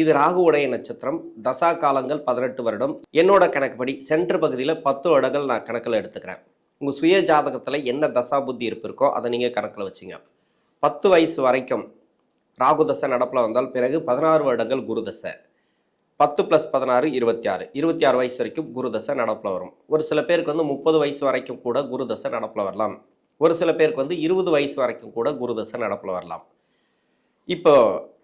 இது ராகுவுடைய நட்சத்திரம். தசா காலங்கள் பதினெட்டு வருடம். என்னோட கணக்குப்படி சென்ட்ரு பகுதியில் பத்து வருடங்கள் நான் கணக்கில் எடுத்துக்கிறேன். உங்கள் சுய ஜாதகத்தில் என்ன தசா புத்தி இருப்பிருக்கோ அதை நீங்கள் கணக்கில் வச்சுங்க. பத்து வயசு வரைக்கும் ராகு தசை நடப்பில் வந்தால் பிறகு பதினாறு வருடங்கள் குரு தசை. பத்து ப்ளஸ் பதினாறு இருபத்தி ஆறு. இருபத்தி ஆறு வயசு வரைக்கும் குரு தசை நடப்பில் வரும். ஒரு சில பேருக்கு வந்து முப்பது வயசு வரைக்கும் கூட குரு தசை நடப்பில் வரலாம். ஒரு சில பேருக்கு வந்து இருபது வயசு வரைக்கும் கூட குரு தசை நடப்பில் வரலாம். இப்போ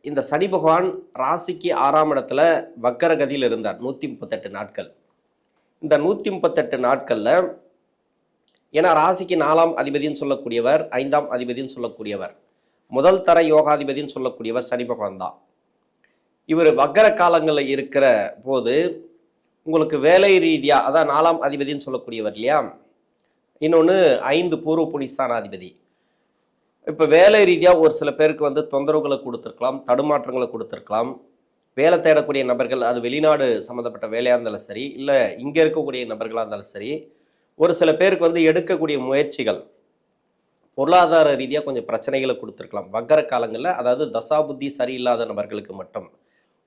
இந்த சனி பகவான் ராசிக்கு ஆறாம் இடத்துல வக்கர கதியில் இருந்தார். நூற்றி முப்பத்தெட்டு நாட்கள். இந்த நூற்றி முப்பத்தெட்டு நாட்களில் ஏன்னா ராசிக்கு நாலாம் அதிபதின்னு சொல்லக்கூடியவர் ஐந்தாம் அதிபதின்னு சொல்லக்கூடியவர் முதல் தர யோகாதிபதின்னு சொல்லக்கூடியவர் சனி பகவான் தான். இவர் வக்கர காலங்களில் இருக்கிற போது உங்களுக்கு வேலை ரீதியாக அதான் நாலாம் அதிபதின்னு சொல்லக்கூடியவர் இல்லையா? இன்னொன்று ஐந்து பூர்வ புனிஸ்தானாதிபதி இப்போ வேலை ரீதியாக ஒரு சில பேருக்கு வந்து தொந்தரவுகளை கொடுத்துருக்கலாம் தடுமாற்றங்களை கொடுத்துருக்கலாம். வேலை தேடக்கூடிய நபர்கள் அது வெளிநாடு சம்மந்தப்பட்ட வேலையாக இருந்தாலும் சரி இல்லை இங்கே இருக்கக்கூடிய நபர்களாக இருந்தாலும் சரி ஒரு சில பேருக்கு வந்து எடுக்கக்கூடிய முயற்சிகள் பொருளாதார ரீதியாக கொஞ்சம் பிரச்சனைகளை கொடுத்துருக்கலாம். வக்கர காலங்களில் அதாவது தசாபுத்தி சரியில்லாத நபர்களுக்கு மட்டும்.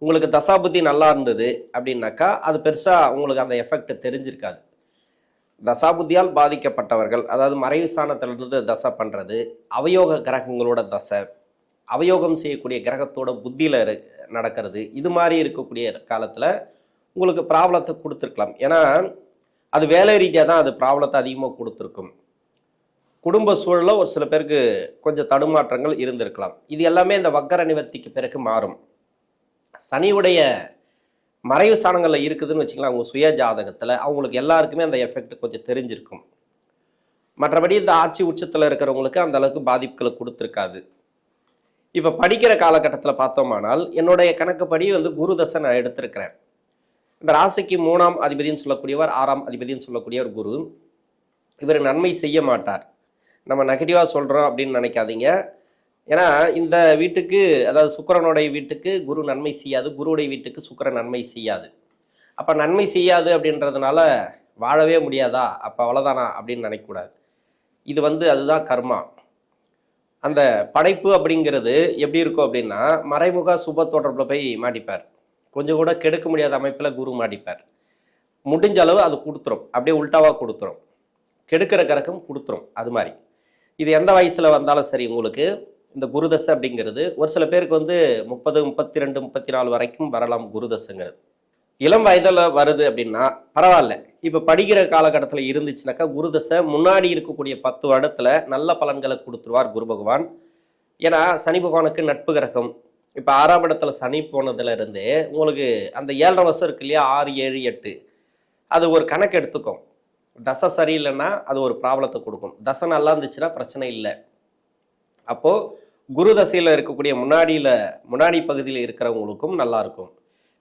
உங்களுக்கு தசாபுத்தி நல்லா இருந்தது அப்படின்னாக்கா அது பெருசாக உங்களுக்கு அந்த எஃபெக்ட் தெரிஞ்சிருக்காது. தசாபுத்தியால் பாதிக்கப்பட்டவர்கள் அதாவது மறைவு ஸ்தானத்திலிருந்து தசை பண்ணுறது அவயோக கிரகங்களோட தசை அவயோகம் செய்யக்கூடிய கிரகத்தோட புத்தியில் இரு நடக்கிறது இது மாதிரி இருக்கக்கூடிய காலத்தில் உங்களுக்கு ப்ராப்ளத்தை கொடுத்துருக்கலாம். ஏன்னா அது வேலை ரீதியாக தான் அது ப்ராப்ளத்தை அதிகமாக கொடுத்துருக்கும். குடும்ப சூழலில் ஒரு சில பேருக்கு கொஞ்சம் தடுமாற்றங்கள் இருந்திருக்கலாம். இது எல்லாமே இந்த வக்கர நிவர்த்திக்கு பிறகு மாறும். சனியுடைய மறைவு ஸ்தானங்களில் இருக்குதுன்னு வச்சுக்கலாம் அவங்க சுய ஜாதகத்தில். அவங்களுக்கு எல்லாருக்குமே அந்த எஃபெக்ட் கொஞ்சம் தெரிஞ்சிருக்கும். மற்றபடி இந்த ஆட்சி உச்சத்தில் இருக்கிறவங்களுக்கு அந்த அளவுக்கு பாதிப்புகளை கொடுத்துருக்காது. இப்போ படிக்கிற காலகட்டத்தில் பார்த்தோமானால் என்னுடைய கணக்குப்படி வந்து குருதசை நான் எடுத்திருக்கிறேன். இந்த ராசிக்கு மூணாம் அதிபதின்னு சொல்லக்கூடியவர் ஆறாம் அதிபதின்னு சொல்லக்கூடியவர் குரு. இவர் நன்மை செய்ய மாட்டார். நம்ம நெகட்டிவாக சொல்கிறோம் அப்படின்னு நினைக்காதீங்க. ஏன்னா இந்த வீட்டுக்கு அதாவது சுக்கரனுடைய வீட்டுக்கு குரு நன்மை செய்யாது குருவுடைய வீட்டுக்கு சுக்கரன் நன்மை செய்யாது. அப்போ நன்மை செய்யாது அப்படின்றதுனால வாழவே முடியாதா? அப்போ அவ்வளோதானா அப்படின்னு நினைக்கக்கூடாது. இது வந்து அதுதான் கர்மா. அந்த படைப்பு அப்படிங்கிறது எப்படி இருக்கும் அப்படின்னா மறைமுக சுப தொடர்பில் போய் மாட்டிப்பார். கொஞ்சம் கூட கெடுக்க முடியாத அமைப்பில் குரு மாட்டிப்பார். முடிஞ்ச அளவு அது கொடுத்துரும். அப்படியே உல்டாவாக கொடுத்துரும். கெடுக்கிற கறக்கம் கொடுத்துரும். அது மாதிரி. இது எந்த வயசில் வந்தாலும் சரி உங்களுக்கு இந்த குருதசை அப்படிங்கிறது ஒரு சில பேருக்கு வந்து முப்பது முப்பத்தி ரெண்டு முப்பத்தி நாலு வரைக்கும் வரலாம் குருதசைங்கிறது. இளம் வயதில் வருது அப்படின்னா பரவாயில்ல. இப்போ படிக்கிற காலகட்டத்தில் இருந்துச்சுனாக்கா குருதசை முன்னாடி இருக்கக்கூடிய பத்து வருடத்தில் நல்ல பலன்களை கொடுத்துருவார் குரு பகவான். ஏன்னா சனி பகவானுக்கு நட்பு கிரகம். இப்போ ஆறாம் இடத்துல சனி போனதுலேருந்து உங்களுக்கு அந்த ஏழரை வருஷம் இருக்கு இல்லையா? ஆறு ஏழு எட்டு. அது ஒரு கணக்கு எடுத்துக்கும் தசை சரியில்லைன்னா அது ஒரு ப்ராப்ளத்தை கொடுக்கும். தசை நல்லா இருந்துச்சுன்னா பிரச்சனை இல்லை. அப்போது குரு தசையில் இருக்கக்கூடிய முன்னாடியில் முன்னாடி பகுதியில் இருக்கிறவங்களுக்கும் நல்லா இருக்கும்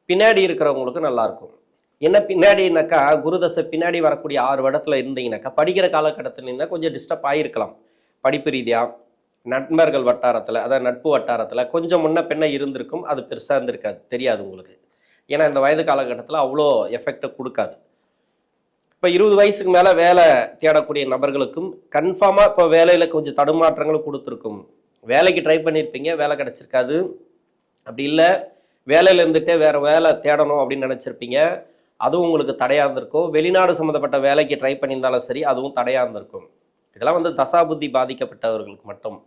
பின்னாடி இருக்கிறவங்களுக்கும் நல்லாயிருக்கும் என்ன பின்னாடினாக்கா குரு தசை பின்னாடி வரக்கூடிய ஆறு வருடத்தில் இருந்தீங்கன்னாக்கா படிக்கிற காலகட்டத்தில் கொஞ்சம் டிஸ்டர்ப் ஆகியிருக்கலாம் படிப்பு ரீதியாக நண்பர்கள் வட்டாரத்தில் அதாவது நட்பு வட்டாரத்தில் கொஞ்சம் முன்ன பின்ன இருந்திருக்கும் அது பெருசாக இருந்திருக்காது தெரியாது உங்களுக்கு. ஏன்னா இந்த வயது காலகட்டத்தில் அவ்வளோ எஃபெக்டை கொடுக்காது. இப்போ இருபது வயசுக்கு மேலே வேலை தேடக்கூடிய நபர்களுக்கும் கன்ஃபார்மாக இப்போ வேலையில் கொஞ்சம் தடுமாற்றங்களும் கொடுத்துருக்கும். வேலைக்கு ட்ரை பண்ணியிருப்பீங்க வேலை கிடச்சிருக்காது. அப்படி இல்லை வேலையில் இருந்துகிட்டே வேறு வேலை தேடணும் அப்படின்னு நினச்சிருப்பீங்க. அதுவும் உங்களுக்கு தடையாக இருந்திருக்கும். வெளிநாடு சம்மந்தப்பட்ட வேலைக்கு ட்ரை பண்ணியிருந்தாலும் சரி அதுவும் தடையாக இருந்திருக்கும். இதெல்லாம் வந்து தசாபுத்தி பாதிக்கப்பட்டவர்களுக்கு மட்டும்.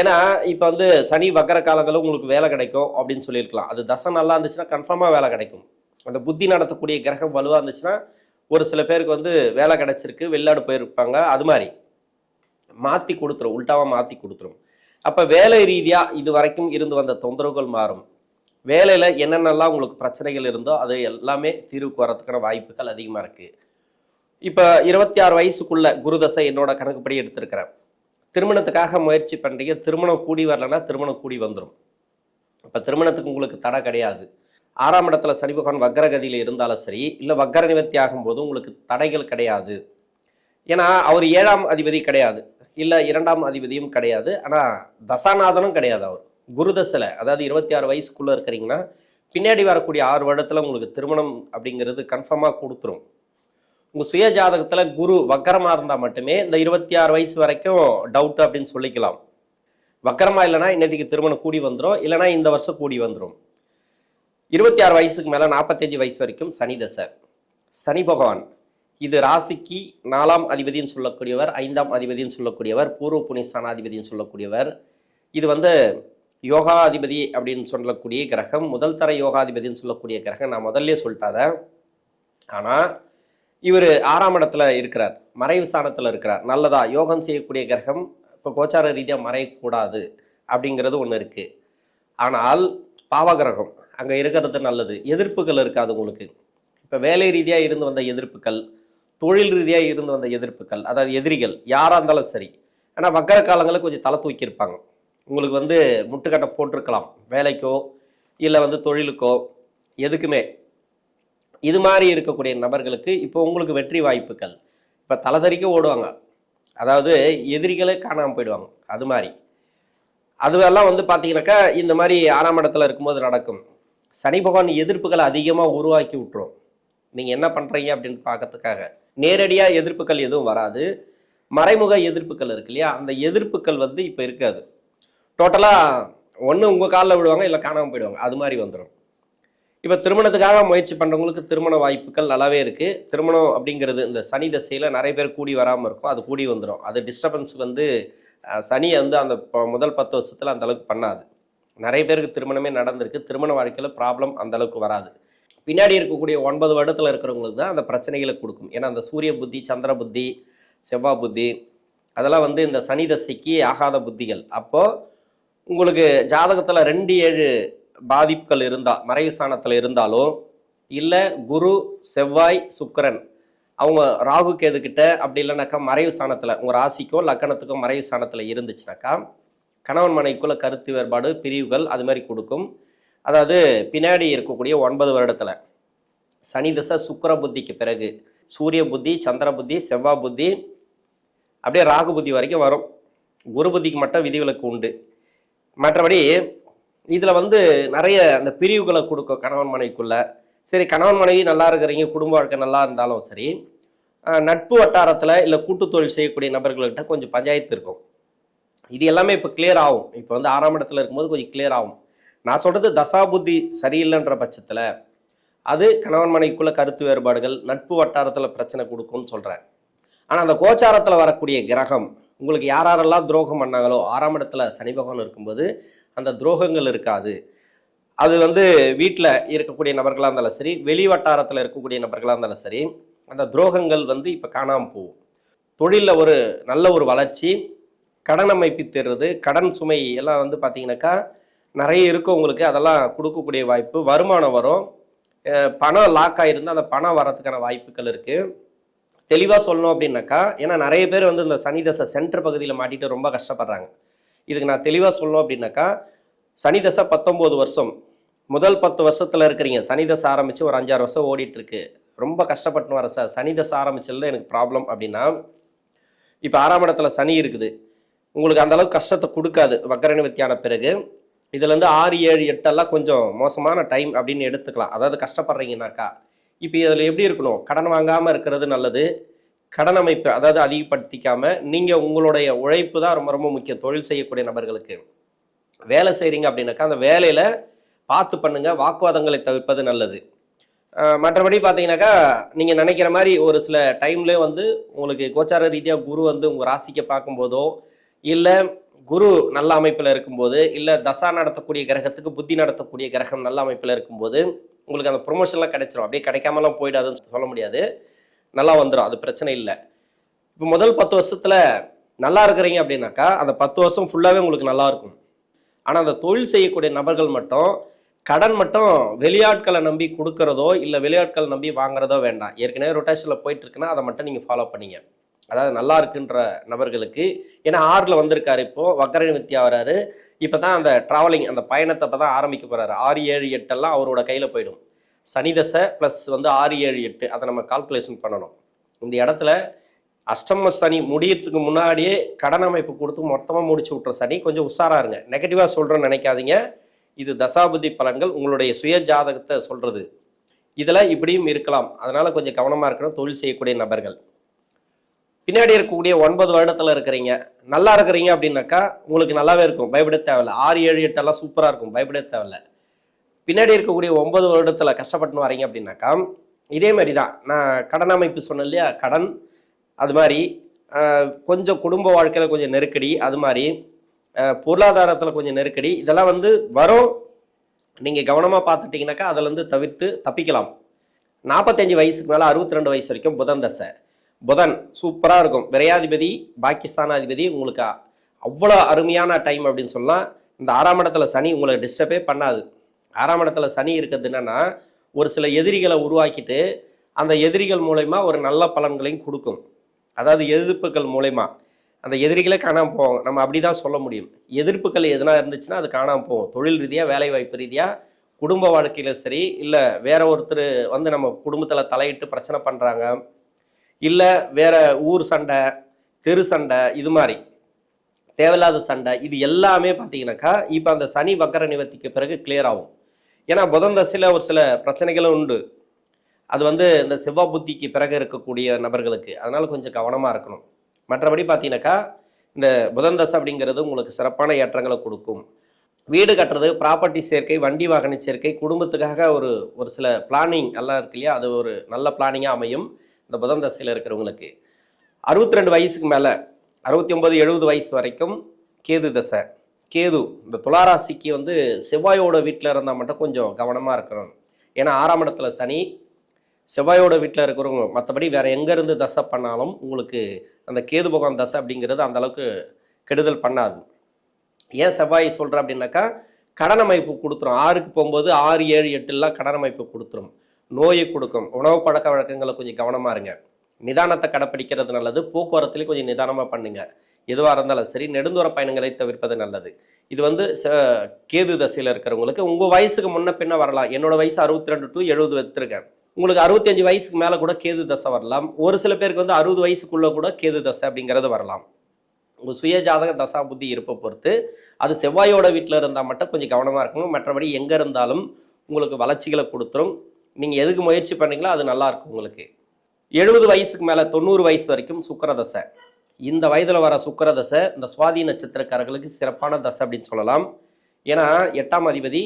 ஏன்னா இப்போ வந்து சனி வக்கர காலங்களும் உங்களுக்கு வேலை கிடைக்கும் அப்படின்னு சொல்லியிருக்கலாம். அது தசை நல்லா இருந்துச்சுன்னா கன்ஃபார்மாக வேலை கிடைக்கும். அந்த புத்தி நடத்தக்கூடிய கிரகம் வலுவாக இருந்துச்சுன்னா ஒரு சில பேருக்கு வந்து வேலை கிடச்சிருக்கு வெளிநாடு போயிருப்பாங்க அது மாதிரி. மாற்றி கொடுத்துரும் உல்ட்டாவாக மாற்றி கொடுத்துரும். அப்போ வேலை ரீதியாக இது வரைக்கும் இருந்து வந்த தொந்தரவுகள் மாறும். வேலையில் என்னென்னலாம் உங்களுக்கு பிரச்சனைகள் இருந்தோ அது எல்லாமே தீர்வுக்கு வரதுக்கான வாய்ப்புகள் அதிகமாக இருக்குது இப்போ இருபத்தி ஆறு வயசுக்குள்ள குருதசை என்னோட கணக்குப்படி எடுத்திருக்கிறேன். திருமணத்துக்காக முயற்சி பண்ணுறீங்க திருமணம் கூடி வரலன்னா திருமணம் கூடி வந்துடும் இப்போ திருமணத்துக்கு உங்களுக்கு தடை கிடையாது. ஆறாம் இடத்துல சனி பகவான் வக்கரகதியில் இருந்தாலும் சரி இல்லை வக்கர நிவர்த்தி ஆகும்போது உங்களுக்கு தடைகள் கிடையாது. ஏன்னா அவர் ஏழாம் அதிபதி கிடையாது. இல்லை இரண்டாம் அதிபதியும் கிடையாது. ஆனால் தசாநாதனும் கிடையாது அவர். குருதசையில் அதாவது இருபத்தி ஆறு வயசுக்குள்ளே இருக்கிறீங்கன்னா பின்னாடி வரக்கூடிய ஆறு வருடத்தில் உங்களுக்கு திருமணம் அப்படிங்கிறது கன்ஃபார்மாக கொடுத்துரும். உங்கள் சுய ஜாதகத்தில் குரு வக்கரமாக இருந்தால் மட்டுமே இந்த இருபத்தி ஆறு வயசு வரைக்கும் டவுட் அப்படின்னு சொல்லிக்கலாம். வக்கரமாக இல்லைன்னா இன்னைக்கு திருமணம் கூடி வந்துடும் இல்லைன்னா இந்த வருஷம் கூடி வந்துடும் இருபத்தி ஆறு வயசுக்கு மேலே நாற்பத்தஞ்சு வயசு வரைக்கும் சனி தசை. சனி பகவான் இது ராசிக்கு நாலாம் அதிபதின்னு சொல்லக்கூடியவர் ஐந்தாம் அதிபதின்னு சொல்லக்கூடியவர் பூர்வ புனிஸ்தானாதிபதின்னு சொல்லக்கூடியவர். இது வந்து யோகாதிபதி அப்படின்னு சொல்லக்கூடிய கிரகம் முதல் தர யோகாதிபதின்னு சொல்லக்கூடிய கிரகம். நான் முதல்ல சொல்லிட்டாத ஆனால் இவர் ஆறாம் இடத்துல இருக்கிறார் மறைவு ஸ்தானத்தில் இருக்கிறார். நல்லதா யோகம் செய்யக்கூடிய கிரகம் இப்போ கோச்சார ரீதியாக மறையக்கூடாது அப்படிங்கிறது ஒன்று இருக்குது ஆனால் பாவகிரகம் அங்கே இருக்கிறது நல்லது. எதிர்ப்புகள் இருக்காது உங்களுக்கு. இப்போ வேலை ரீதியாக இருந்து வந்த எதிர்ப்புகள் தொழில் ரீதியாக இருந்து வந்த எதிர்ப்புகள் அதாவது எதிரிகள் யாராக இருந்தாலும் சரி. ஆனால் வக்கர காலங்களில் கொஞ்சம் தலை தூக்கியிருப்பாங்க உங்களுக்கு வந்து முட்டுக்கட்டை போட்டிருக்கலாம். வேலைக்கோ இல்லை வந்து தொழிலுக்கோ எதுக்குமே. இது மாதிரி இருக்கக்கூடிய நபர்களுக்கு இப்போ உங்களுக்கு வெற்றி வாய்ப்புகள். இப்போ தலதறிக்க ஓடுவாங்க. அதாவது எதிரிகளே காணாமல் போயிடுவாங்க. அது மாதிரி. அதுவெல்லாம் வந்து பார்த்தீங்கன்னாக்கா இந்த மாதிரி ஆறாம் இடத்துல இருக்கும்போது நடக்கும். சனி பகவான் எதிர்ப்புகளை அதிகமாக உருவாக்கி விட்டுரும். நீங்கள் என்ன பண்ணுறீங்க அப்படின்னு பார்க்கறதுக்காக. நேரடியாக எதிர்ப்புகள் எதுவும் வராது. மறைமுக எதிர்ப்புகள் இருக்கு இல்லையா? அந்த எதிர்ப்புகள் வந்து இப்போ இருக்காது. டோட்டலாக ஒன்று உங்கள் காலில் விடுவாங்க இல்லை காணாமல் போயிடுவாங்க. அது மாதிரி வந்துடும் இப்போ திருமணத்துக்காக முயற்சி பண்ணுறவங்களுக்கு திருமண வாய்ப்புகள் நல்லாவே இருக்குது திருமணம் அப்படிங்கிறது இந்த சனி தசையில் நிறைய பேர் கூடி வராமல் இருக்கும். அது கூடி வந்துடும் அது டிஸ்டர்பன்ஸ் வந்து சனியை சனி வந்து அந்த முதல் பத்து வருஷத்தில் அந்தளவுக்கு பண்ணாது. நிறைய பேருக்கு திருமணமே நடந்திருக்கு. திருமண வாழ்க்கையில் ப்ராப்ளம் அந்தளவுக்கு வராது. பின்னாடி இருக்கக்கூடிய ஒன்பது வருடத்தில் இருக்கிறவங்களுக்கு தான் அந்த பிரச்சனைகளை கொடுக்கும். ஏன்னா அந்த சூரிய புத்தி சந்திர புத்தி செவ்வாய் புத்தி அதெல்லாம் வந்து இந்த சனி தசைக்கு ஆகாத புத்திகள். அப்போது உங்களுக்கு ஜாதகத்தில் ரெண்டு ஏழு பாதிப்புகள் இருந்தால் மறைவு ஸ்தானத்தில் இருந்தாலும் இல்லை குரு செவ்வாய் சுக்கரன் அவங்க ராகு கேதுக்கிட்ட அப்படி இல்லைனாக்கா மறைவு ஸ்தானத்தில் உங்கள் ராசிக்கோ லக்கணத்துக்கோ மறைவு ஸ்தானத்தில் இருந்துச்சுனாக்கா கணவன் மனைவிக்குள்ள கருத்து வேறுபாடு பிரிவுகள் அது மாதிரி கொடுக்கும். அதாவது பின்னாடி இருக்கக்கூடிய ஒன்பது வருடத்தில் சனி தசை சுக்கிர புத்திக்கு பிறகு சூரிய புத்தி சந்திர புத்தி செவ்வாய் புத்தி அப்படியே ராகு புத்தி வரைக்கும் வரும். குரு புத்திக்கு மட்டும் விதிவிலக்கு உண்டு. மற்றபடி இதில் வந்து நிறைய அந்த பிரிவுகளை கொடுக்கும் கணவன் மனைவிக்குள்ள. சரி கணவன் மனைவி நல்லா இருக்கிறீங்க குடும்ப வாழ்க்கை நல்லா இருந்தாலும் சரி நட்பு வட்டாரத்தில் இல்லை கூட்டு தொழில் செய்யக்கூடிய நபர்கள்கிட்ட கொஞ்சம் பஞ்சாயத்து இருக்கும். இது எல்லாமே இப்போ கிளியர் ஆகும். இப்போ வந்து ஆறாம் இடத்துல இருக்கும்போது கொஞ்சம் கிளியர் ஆகும். நான் சொல்கிறது தசாபுத்தி சரியில்லைன்ற பட்சத்தில் அது கணவன் மனைவிக்குள்ள கருத்து வேறுபாடுகள் நட்பு வட்டாரத்தில் பிரச்சனை கொடுக்கும்னு சொல்கிறேன் ஆனால் அந்த கோச்சாரத்தில் வரக்கூடிய கிரகம் உங்களுக்கு யார் யாரெல்லாம் துரோகம் பண்ணாங்களோ ஆறாம் இடத்துல சனி பகவான் இருக்கும்போது அந்த துரோகங்கள் இருக்காது. அது வந்து வீட்டில் இருக்கக்கூடிய நபர்களாக இருந்தாலும் சரி வெளி வட்டாரத்தில் இருக்கக்கூடிய நபர்களாக இருந்தாலும் சரி அந்த துரோகங்கள் வந்து இப்போ காணாமல் போகும். தொழிலில் ஒரு நல்ல ஒரு வளர்ச்சி கடன் அமைப்பு தருறது கடன் சுமை எல்லாம் வந்து பார்த்தீங்கன்னாக்கா நிறைய இருக்கும் உங்களுக்கு. அதெல்லாம் கொடுக்கக்கூடிய வாய்ப்பு. வருமானம் வரும். பணம் லாக் ஆகிருந்து அந்த பணம் வர்றதுக்கான வாய்ப்புகள் இருக்குது தெளிவாக சொல்லணும் அப்படின்னாக்கா ஏன்னா நிறைய பேர் வந்து இந்த சனி தசை சென்டர் பகுதியில் மாட்டிட்டு ரொம்ப கஷ்டப்படுறாங்க. இதுக்கு நான் தெளிவாக சொல்லணும் அப்படின்னாக்கா சனி தசை பத்தொம்போது வருஷம். முதல் பத்து வருஷத்தில் இருக்கிறீங்க. சனி தசை ஆரம்பித்து ஒரு அஞ்சாறு வருஷம் ஓடிட்டுருக்கு. ரொம்ப கஷ்டப்பட்டு வர சார். சனி தசை எனக்கு ப்ராப்ளம் அப்படின்னா இப்போ ஆறாம் இடத்துல சனி இருக்குது. உங்களுக்கு அந்த அளவுக்கு கஷ்டத்தை கொடுக்காது வக்கர நிவர்த்தியான பிறகு. இதுலேருந்து ஆறு ஏழு எட்டெல்லாம் கொஞ்சம் மோசமான டைம் அப்படின்னு எடுத்துக்கலாம். அதாவது கஷ்டப்படுறீங்கனாக்கா இப்போ இதில் எப்படி இருக்கணும்? கடன் வாங்காமல் இருக்கிறது நல்லது. கடன் அமைப்பு அதாவது அதிகப்படுத்திக்காமல் நீங்கள் உங்களுடைய உழைப்பு தான் ரொம்ப ரொம்ப முக்கியம். தொழில் செய்யக்கூடிய நபர்களுக்கு. வேலை செய்கிறீங்க அப்படின்னாக்கா அந்த வேலையில் பார்த்து பண்ணுங்கள் வாக்குவாதங்களை தவிர்ப்பது நல்லது. மற்றபடி பார்த்தீங்கன்னாக்கா நீங்கள் நினைக்கிற மாதிரி ஒரு சில டைம்லேயே வந்து உங்களுக்கு கோச்சார ரீதியாக குரு வந்து உங்கள் ராசிக்கு பார்க்கும்போதோ இல்லை குரு நல்ல அமைப்பில் இருக்கும்போது இல்லை தசா நடத்தக்கூடிய கிரகத்துக்கு புத்தி நடத்தக்கூடிய கிரகம் நல்ல அமைப்பில் இருக்கும்போது உங்களுக்கு அந்த ப்ரொமோஷன்லாம் கிடைச்சிரும். அப்படியே கிடைக்காமலாம் போயிடாதுன்னு சொல்ல முடியாது. நல்லா வந்துடும் அது பிரச்சனை இல்லை. இப்போ முதல் பத்து வருஷத்தில் நல்லா இருக்கிறீங்க அப்படின்னாக்கா அந்த பத்து வருஷம் ஃபுல்லாகவே உங்களுக்கு நல்லா இருக்கும். ஆனால் அந்த தொழில் செய்யக்கூடிய நபர்கள் மட்டும் கடன் மட்டும் வெளியாட்களை நம்பி கொடுக்கறதோ இல்லை வெளியாட்களை நம்பி வாங்குறதோ வேண்டாம். ஏற்கனவே ரொட்டேஷனில் போயிட்டு இருக்குன்னா அதை மட்டும் நீங்கள் ஃபாலோ பண்ணீங்க. அதாவது நல்லா இருக்குன்ற நபர்களுக்கு. ஏன்னா ஆறில் வந்திருக்காரு இப்போ வக்கர நித்தியா வராரு. இப்போ தான் அந்த ட்ராவலிங் அந்த பயணத்தை இப்போ தான் ஆரம்பிக்க போகிறாரு ஆறு ஏழு எட்டெல்லாம் அவரோட கையில் போயிடும். சனி தசை ப்ளஸ் வந்து ஆறு ஏழு எட்டு அதை நம்ம கால்குலேஷன் பண்ணணும். இந்த இடத்துல அஷ்டம சனி முடியறதுக்கு முன்னாடியே கடன் அமைப்பு கொடுத்து மொத்தமாக முடிச்சு விட்ற சனி கொஞ்சம் உஷாராக இருங்க. நெகட்டிவாக சொல்கிறேன்னு நினைக்காதீங்க. இது தசாபதி பலன்கள் உங்களுடைய சுய ஜாதகத்தை சொல்கிறது இதில் இப்படியும் இருக்கலாம். அதனால் கொஞ்சம் கவனமாக இருக்கணும். தொழில் செய்யக்கூடிய நபர்கள். பின்னாடி இருக்கக்கூடிய ஒன்பது வருடத்துல இருக்கிறீங்க. நல்லா இருக்கிறீங்க அப்படின்னாக்கா உங்களுக்கு நல்லாவே இருக்கும். பயப்பட தேவையில்ல. ஆறு ஏழு எட்டெல்லாம் சூப்பராக இருக்கும். பயப்பட தேவையில்ல. பின்னாடி இருக்கக்கூடிய ஒன்பது வருடத்துல கஷ்டப்பட்டுன்னு வரீங்க அப்படின்னாக்கா இதே மாதிரி தான் நான் கடன் அமைப்பு சொன்னேன் இல்லையா? கடன் அது மாதிரி கொஞ்சம் குடும்ப வாழ்க்கையில் கொஞ்சம் நெருக்கடி அது மாதிரி பொருளாதாரத்தில் கொஞ்சம் நெருக்கடி இதெல்லாம் வந்து வரும். நீங்கள் கவனமாக பார்த்துட்டிங்கனாக்கா அதுலேருந்து தவிர்த்து தப்பிக்கலாம். நாற்பத்தஞ்சு வயசுக்கு மேலே அறுபத்தி ரெண்டு வயசு வரைக்கும் புதன் தசை. புதன் சூப்பராக இருக்கும். விரையாதிபதி பாகிஸ்தானாதிபதி உங்களுக்கு அவ்வளோ அருமையான டைம் அப்படின்னு சொல்லலாம் இந்த ஆறாம் இடத்துல சனி உங்களை டிஸ்டர்பே பண்ணாது. ஆறாம் இடத்துல சனி இருக்கிறது என்னன்னா ஒரு சில எதிரிகளை உருவாக்கிட்டு அந்த எதிரிகள் மூலயமா ஒரு நல்ல பலன்களையும் கொடுக்கும். அதாவது எதிர்ப்புகள் மூலயமா. அந்த எதிரிகளே காணாமல் போவோம் நம்ம அப்படி தான் சொல்ல முடியும். எதிர்ப்புகள் எதனா இருந்துச்சுன்னா அது காணாமல் போவோம் தொழில் ரீதியாக வேலை வாய்ப்பு ரீதியாக குடும்ப வாழ்க்கையில் சரி இல்லை வேற ஒருத்தர் வந்து நம்ம குடும்பத்தில் தலையிட்டு பிரச்சனை பண்ணுறாங்க இல்லை வேற ஊர் சண்டை தெரு சண்டை இது மாதிரி. தேவையில்லாத சண்டை இது எல்லாமே பார்த்தீங்கன்னாக்கா இப்போ அந்த சனி வக்கர நிவர்த்திக்கு பிறகு கிளியர் ஆகும். ஏன்னா புதன் தசையில் ஒரு சில பிரச்சனைகளும் உண்டு. அது வந்து இந்த செவ்வாய் புத்திக்கு பிறகு இருக்கக்கூடிய நபர்களுக்கு. அதனால் கொஞ்சம் கவனமாக இருக்கணும். மற்றபடி பார்த்தீங்கன்னாக்கா இந்த புதன் தசை அப்படிங்கிறது உங்களுக்கு சிறப்பான ஏற்றங்களை கொடுக்கும். வீடு கட்டுறது ப்ராப்பர்ட்டி சேர்க்கை வண்டி வாகன சேர்க்கை குடும்பத்துக்காக ஒரு ஒரு சில பிளானிங் எல்லாம் இருக்கு இல்லையா? அது ஒரு நல்ல பிளானிங்காக அமையும். இந்த புதன் தசையில் இருக்கிறவங்களுக்கு அறுபத்தி ரெண்டு வயசுக்கு மேலே அறுபத்தி ஒன்பது எழுபது வயசு வரைக்கும் கேது தசை. கேது இந்த துளாராசிக்கு வந்து செவ்வாயோட வீட்டில் இருந்தால் மட்டும் கொஞ்சம் கவனமாக இருக்கணும். ஏன்னா ஆறாம் இடத்துல சனி செவ்வாயோட வீட்டில் இருக்கிறவங்க மற்றபடி வேறு எங்கேருந்து தசை பண்ணாலும் உங்களுக்கு அந்த கேது பகவான் தசை அப்படிங்கிறது அந்த அளவுக்கு கெடுதல் பண்ணாது. ஏன் செவ்வாய் சொல்கிறேன் அப்படின்னாக்கா கடன் அமைப்பு கொடுத்துரும். ஆறுக்கு போகும்போது ஆறு ஏழு எட்டுலாம் கடன் அமைப்பு கொடுத்துரும். நோயை கொடுக்கும். உணவு பழக்க வழக்கங்களை கொஞ்சம் கவனமாக இருங்க. நிதானத்தை கடைப்பிடிக்கிறது நல்லது. போக்குவரத்துலேயும் கொஞ்சம் நிதானமாக பண்ணுங்க. எதுவாக இருந்தாலும் சரி நெடுந்தூர பயணங்களை தவிர்ப்பது நல்லது. இது வந்து ச- கேது தசையில் இருக்கிறவங்களுக்கு உங்கள் வயசுக்கு முன்ன பின்ன வரலாம். என்னோட வயசு அறுபத்தி ரெண்டு டு எழுபது வச்சுருக்கேன். உங்களுக்கு அறுபத்தஞ்சு வயசுக்கு மேலே கூட கேது தசை வரலாம். ஒரு சில பேருக்கு வந்து அறுபது வயசுக்குள்ளே கூட கேது தசை அப்படிங்கிறது வரலாம். உங்கள் சுய ஜாதக தசா புத்தி இருப்பை பொறுத்து அது செவ்வாயோட வீட்டில் இருந்தால் மட்டும் கொஞ்சம் கவனமாக இருக்கணும். மற்றபடி எங்கே இருந்தாலும் உங்களுக்கு வளர்ச்சிகளை கொடுத்துரும். நீங்கள் எதுக்கு முயற்சி பண்ணீங்களோ அது நல்லா இருக்கும் உங்களுக்கு. எழுபது வயசுக்கு மேலே தொண்ணூறு வயசு வரைக்கும் சுக்கரதசை. இந்த வயதில் வர சுக்கரதசை இந்த சுவாதி நட்சத்திரக்காரர்களுக்கு சிறப்பான தசை அப்படின்னு சொல்லலாம். ஏன்னா எட்டாம் அதிபதி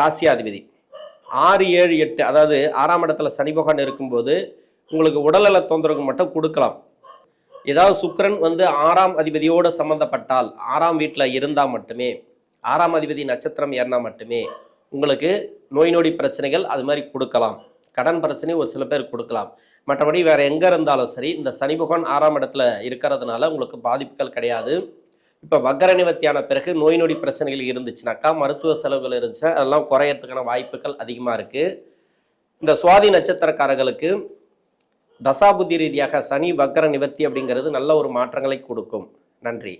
ராசியாதிபதி. ஆறு ஏழு எட்டு அதாவது ஆறாம் இடத்துல சனி பகவான் இருக்கும்போது உங்களுக்கு உடல்நல தொந்தரவு மட்டும் கொடுக்கலாம். ஏதாவது சுக்கரன் வந்து ஆறாம் அதிபதியோடு சம்மந்தப்பட்டால் ஆறாம் வீட்டில் இருந்தால் மட்டுமே ஆறாம் அதிபதி நட்சத்திரம் ஏறினா மட்டுமே உங்களுக்கு நோய் நொடி பிரச்சனைகள் அது மாதிரி கொடுக்கலாம். கடன் பிரச்சனை ஒரு சில பேர் கொடுக்கலாம். மற்றபடி வேறு எங்கே இருந்தாலும் சரி இந்த சனி பகவான் ஆறாம் இடத்துல இருக்கிறதுனால உங்களுக்கு பாதிப்புகள் கிடையாது. இப்போ வக்கர நிவர்த்தியான பிறகு நோய் நொடி பிரச்சனைகள் இருந்துச்சுனாக்கா மருத்துவ செலவுகள் இருந்துச்சுன்னா அதெல்லாம் குறையறதுக்கான வாய்ப்புகள் அதிகமாக இருக்குது இந்த சுவாதி நட்சத்திரக்காரர்களுக்கு தசாபுத்தி ரீதியாக சனி வக்கர நிவர்த்தி அப்படிங்கிறது நல்ல ஒரு மாற்றங்களை கொடுக்கும். நன்றி.